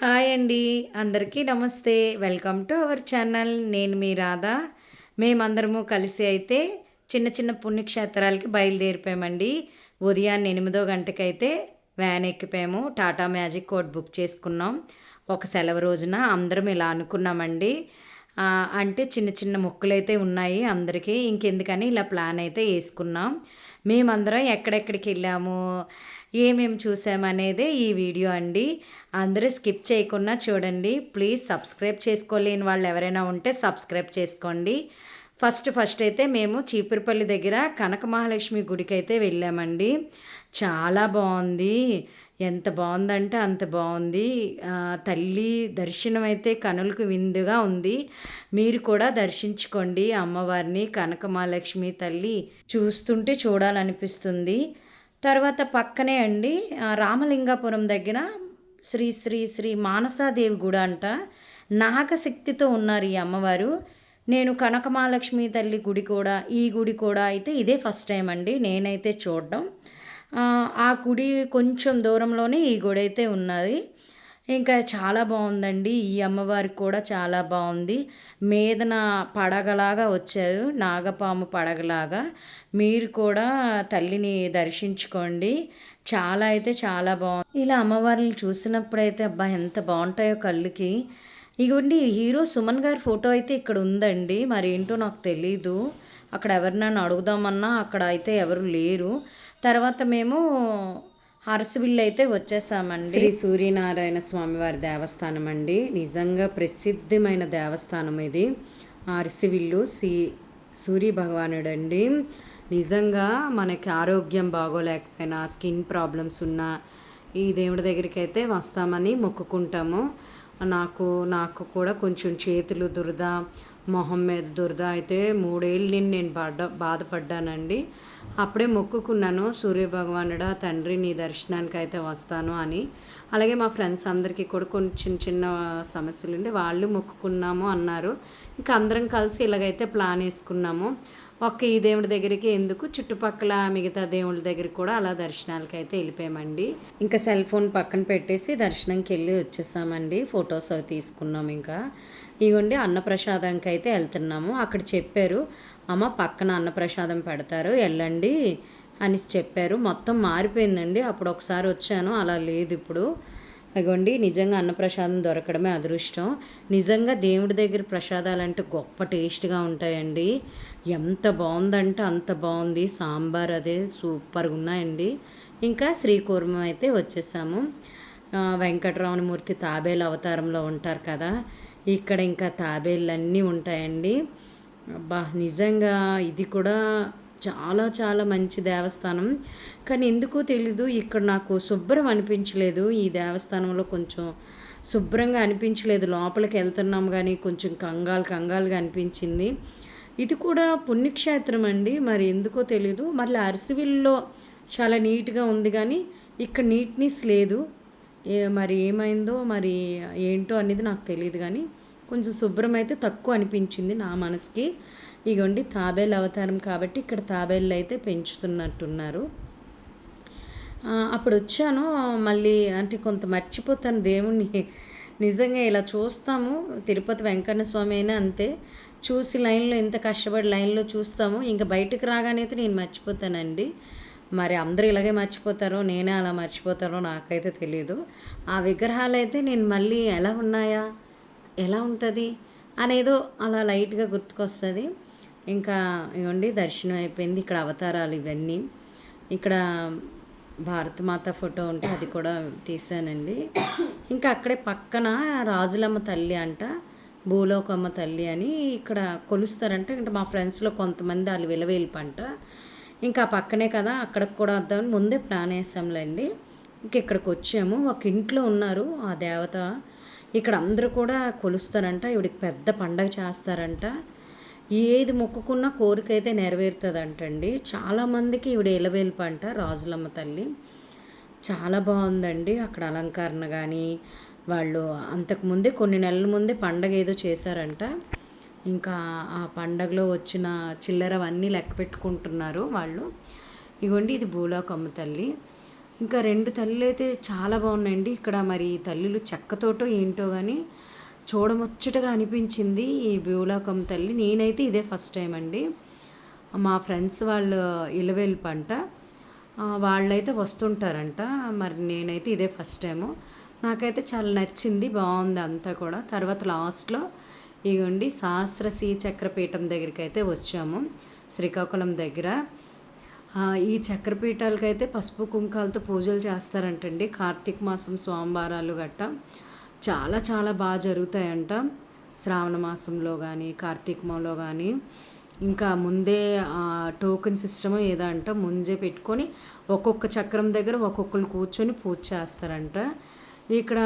Hi అండి. అందరికీ నమస్తే. Welcome to our channel. నేను మీ రాధా. మేమందరము కలిసి అయితే చిన్న చిన్న పుణ్యక్షేత్రాలకి బయలుదేరిపోయామండి. ఉదయాన్నే ఎనిమిదో గంటకైతే వ్యాన్ ఎక్కిపోయాము. టాటా మ్యాజిక్ కోట్ బుక్ చేసుకున్నాం. ఒక సెలవు రోజున అందరం ఇలా అనుకున్నామండి. అంటే చిన్న చిన్న మొక్కులైతే ఉన్నాయి అందరికీ. ఇంకెందుకని ఇలా ప్లాన్ అయితే వేసుకున్నాం. మేమందరం ఎక్కడెక్కడికి వెళ్ళాము ఏమేమి చూసామనేదే ఈ వీడియో అండి. అందరూ స్కిప్ చేయకుండా చూడండి. ప్లీజ్ సబ్స్క్రైబ్ చేసుకోలేని వాళ్ళు ఎవరైనా ఉంటే సబ్స్క్రైబ్ చేసుకోండి. ఫస్ట్ ఫస్ట్ అయితే మేము చీపురుపల్లి దగ్గర కనక మహాలక్ష్మి గుడికి అయితే వెళ్ళామండి. చాలా బాగుంది. ఎంత బాగుందంటే అంత బాగుంది. తల్లి దర్శనం అయితే కనులకు విందుగా ఉంది. మీరు కూడా దర్శించుకోండి అమ్మవారిని కనక మహాలక్ష్మి తల్లి చూస్తుంటే చూడాలనిపిస్తుంది. తర్వాత పక్కనే అండి రామలింగాపురం దగ్గర శ్రీ శ్రీ శ్రీ మానసాదేవి గుడి అంట. నాగశక్తితో ఉన్నారు ఈ అమ్మవారు. నేను కనకమహాలక్ష్మి తల్లి గుడి కూడా ఈ గుడి కూడా అయితే ఇదే ఫస్ట్ టైం అండి. నేనైతే చూడడం. ఆ, గుడి కొంచెం దూరంలోనే ఈ గుడి అయితే ఉన్నది. ఇంకా చాలా బాగుందండి. ఈ అమ్మవారికి కూడా చాలా బాగుంది. మీదన పడగలాగా వచ్చారు. నాగపాము పడగలాగా. మీరు కూడా తల్లిని దర్శించుకోండి. చాలా అయితే చాలా బాగుంది. ఇలా అమ్మవారిని చూసినప్పుడైతే అబ్బా ఎంత బాగుంటాయో కళ్ళుకి. ఇగోండి హీరో సుమన్ గారి ఫోటో అయితే ఇక్కడ ఉందండి. మరి ఏంటో నాకు తెలీదు. అక్కడ ఎవరినైనా అడుగుదామన్నా అక్కడ అయితే ఎవరు లేరు. తర్వాత మేము అరసవిల్లు అయితే వచ్చేసామండి. శ్రీ సూర్యనారాయణ స్వామివారి దేవస్థానం అండి. నిజంగా ప్రసిద్ధమైన దేవస్థానం ఇది. అరసివిల్లు శ్రీ సూర్య భగవానుడు అండి నిజంగా మనకి ఆరోగ్యం బాగోలేకపోయినా స్కిన్ ప్రాబ్లమ్స్ ఉన్నా ఈ దేవుడి దగ్గరికి అయితే వస్తామని మొక్కుకుంటాము. నాకు నాకు కూడా కొంచెం చేతులు దురద మొహం మీద దురద అయితే మూడేళ్ళు నేను నేను పడ్డ బాధపడ్డానండి. అప్పుడే మొక్కుకున్నాను సూర్య భగవానుడా తండ్రి నీ దర్శనానికి అయితే వస్తాను అని. అలాగే మా ఫ్రెండ్స్ అందరికీ కూడా కొన్ని చిన్న చిన్న సమస్యలు ఉండి వాళ్ళు మొక్కుకున్నాము అన్నారు. ఇంకా అందరం కలిసి ఇలాగైతే ప్లాన్ వేసుకున్నాము. ఒక్క ఈ దేవుడి దగ్గరికి ఎందుకు? చుట్టుపక్కల మిగతా దేవుళ్ళ దగ్గరికి కూడా అలా దర్శనాలకి అయితే వెళ్ళిపోయామండి. ఇంకా సెల్ ఫోన్ పక్కన పెట్టేసి దర్శనంకి వెళ్ళి వచ్చేసామండి. ఫొటోస్ అవి తీసుకున్నాం ఇంకా. ఇగోండి అన్నప్రసాదానికి అయితే వెళ్తున్నాము. అక్కడ చెప్పారు అమ్మ పక్కన అన్నప్రసాదం పెడతారు వెళ్ళండి అని చెప్పారు. మొత్తం మారిపోయిందండి. అప్పుడు ఒకసారి వచ్చాను అలా లేదు ఇప్పుడు. అగోండి నిజంగా అన్నప్రసాదం దొరకడమే అదృష్టం. నిజంగా దేవుడి దగ్గర ప్రసాదాలు అంటే గొప్ప టేస్ట్గా ఉంటాయండి. ఎంత బాగుందంటే అంత బాగుంది సాంబార్ అదే సూపర్గా ఉన్నాయండి. ఇంకా శ్రీకూర్మం అయితే వచ్చేసాము. వెంకటరమణమూర్తి తాబేలు అవతారంలో ఉంటారు కదా. ఇక్కడ ఇంకా తాబేళ్ళన్నీ ఉంటాయండి. అబ్బా నిజంగా ఇది కూడా చాలా చాలా మంచి దేవస్థానం. కానీ ఎందుకో తెలీదు ఇక్కడ నాకు శుభ్రం అనిపించలేదు. ఈ దేవస్థానంలో కొంచెం శుభ్రంగా అనిపించలేదు. లోపలికి వెళ్తున్నాం కానీ కొంచెం కంగాలు కంగాలుగా అనిపించింది. ఇది కూడా పుణ్యక్షేత్రం అండి. మరి ఎందుకో తెలీదు. మళ్ళీ అరసివిల్లో చాలా నీట్గా ఉంది కానీ ఇక్కడ నీట్నెస్ లేదు. మరి ఏమైందో మరి ఏంటో అనేది నాకు తెలియదు కానీ కొంచెం శుభ్రం అయితే తక్కువ అనిపించింది నా మనసుకి. ఇగోండి తాబేలు అవతారం కాబట్టి ఇక్కడ తాబేళ్ళు అయితే పెంచుతున్నట్టున్నారు. అప్పుడు వచ్చాను మళ్ళీ అంటే కొంత మర్చిపోతాను దేవుణ్ణి. నిజంగా ఇలా చూస్తాము తిరుపతి వెంకన్న స్వామి అయినా అంతే. చూసి లైన్లో ఎంత కష్టపడి లైన్లో చూస్తాము ఇంకా బయటకు రాగానే అయితే నేను మర్చిపోతానండి. మరి అందరూ ఇలాగే మర్చిపోతారో నేనే అలా మర్చిపోతారో నాకైతే తెలియదు ఆ విగ్రహాలు అయితే నేను మళ్ళీ ఎలా ఉన్నాయా ఎలా ఉంటుంది అనేదో అలా లైట్గా గుర్తుకొస్తుంది. ఇంకా ఇవ్వండి దర్శనం అయిపోయింది. ఇక్కడ అవతారాలు ఇవన్నీ. ఇక్కడ భారతమాత ఫోటో ఉంటే అది కూడా తీసానండి. ఇంకా అక్కడే పక్కన రాజులమ్మ తల్లి అంట భూలోకమ్మ తల్లి అని ఇక్కడ కొలుస్తారంట. ఇంకా మా ఫ్రెండ్స్లో కొంతమంది వాళ్ళు విలవేల్పంట ఇంకా పక్కనే కదా అక్కడికి కూడా వద్దామని ముందే ప్లాన్ వేసాంలేండి. ఇంక ఇక్కడికి వచ్చాము. ఒక ఇంట్లో ఉన్నారు ఆ దేవత. ఇక్కడ అందరూ కూడా కొలుస్తారంట. ఇవిడికి పెద్ద పండగ చేస్తారంట. ఏది మొక్కుకున్న కోరిక అయితే నెరవేరుతుందంటండి చాలామందికి ఈవిడ ఇలవేల్పు అంట రాజులమ్మ తల్లి. చాలా బాగుందండి అక్కడ అలంకరణ కానీ వాళ్ళు అంతకుముందే కొన్ని నెలల ముందే పండగ ఏదో చేశారంట. ఇంకా ఆ పండగలో వచ్చిన చిల్లరవన్నీ లెక్క పెట్టుకుంటున్నారు వాళ్ళు. ఇగోండి ఇది భూలోకమ్మ తల్లి. ఇంకా రెండు తల్లులు అయితే చాలా బాగున్నాయండి. ఇక్కడ మరి తల్లులు చెక్కతోటో ఏంటో కానీ చూడముచ్చటగా అనిపించింది ఈ భూలోకం తల్లి. నేనైతే ఇదే ఫస్ట్ టైం అండి. మా ఫ్రెండ్స్ వాళ్ళు ఇలవేలు పంట వాళ్ళైతే వస్తుంటారంట. మరి నేనైతే ఇదే ఫస్ట్ టైము. నాకైతే చాలా నచ్చింది బాగుంది అంతా కూడా. తర్వాత లాస్ట్లో ఇగోండి సహస్ర శ్రీ చక్రపీఠం దగ్గరికి అయితే వచ్చాము శ్రీకాకుళం దగ్గర. ఈ చక్రపీఠాలకైతే పసుపు కుంకాలతో పూజలు చేస్తారంటండి. కార్తీక మాసం సోమవారాలు గట్ట. చాలా చాలా బాగా జరుగుతాయంట. శ్రావణ మాసంలో కానీ కార్తీక కానీ ఇంకా ముందే టోకెన్ సిస్టమ్ ఏదంట ముందే పెట్టుకొని ఒక్కొక్క చక్రం దగ్గర ఒక్కొక్కరు కూర్చొని పూజ చేస్తారంట. ఇక్కడ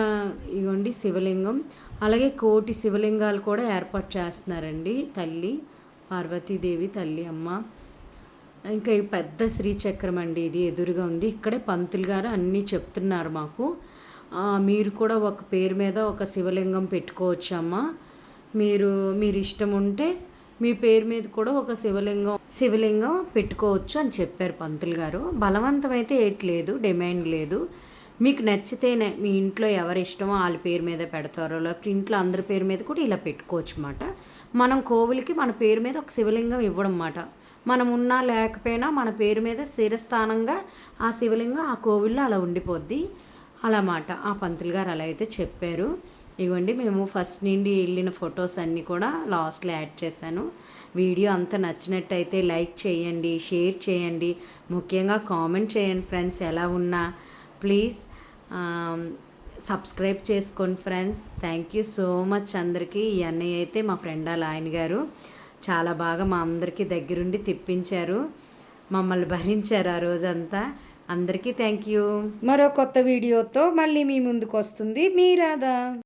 ఇగోండి శివలింగం. అలాగే కోటి శివలింగాలు కూడా ఏర్పాటు చేస్తున్నారండి తల్లి పార్వతీదేవి తల్లి అమ్మ. ఇంకా పెద్ద శ్రీచక్రం అండి ఇది. ఎదురుగా ఉంది. ఇక్కడే పంతులు గారు అన్నీ చెప్తున్నారు మాకు. మీరు కూడా ఒక పేరు మీద ఒక శివలింగం పెట్టుకోవచ్చు అమ్మ మీరు మీరు ఇష్టం ఉంటే మీ పేరు మీద కూడా ఒక శివలింగం శివలింగం పెట్టుకోవచ్చు అని చెప్పారు పంతులు గారు. బలవంతం అయితే ఏట్లేదు డిమాండ్ లేదు. మీకు నచ్చితేనే మీ ఇంట్లో ఎవరి ఇష్టమో వాళ్ళ పేరు మీద పెడతారో లేకపోతే ఇంట్లో అందరి పేరు మీద కూడా ఇలా పెట్టుకోవచ్చు అన్నమాట మనం కోవులకి మన పేరు మీద ఒక శివలింగం ఇవ్వడం అన్నమాట మనం ఉన్నా లేకపోయినా మన పేరు మీద శిరస్థానంగా ఆ శివలింగం ఆ కోవిల్లో అలా ఉండిపోద్ది. అలా మాట ఆ పంతులు గారు అలా అయితే చెప్పారు. ఇవ్వండి మేము ఫస్ట్ నుండి వెళ్ళిన ఫొటోస్ అన్నీ కూడా లాస్ట్లో యాడ్ చేశాను. వీడియో అంతా నచ్చినట్టయితే లైక్ చేయండి షేర్ చేయండి. ముఖ్యంగా కామెంట్ చేయండి ఫ్రెండ్స్ ఎలా ఉన్నా. ప్లీజ్ సబ్స్క్రైబ్ చేసుకోండి friends. Thank you so much అందరికీ. ఈ అన్నయ్య అయితే మా ఫ్రెండ్ వాళ్ళ ఆయన గారు. చాలా బాగా మా అందరికీ దగ్గరుండి తిప్పించారు. మమ్మల్ని భరించారు ఆ రోజంతా. అందరికీ థ్యాంక్ యూ మరో కొత్త వీడియోతో మళ్ళీ మీ ముందుకు వస్తుంది. మీ రాధా.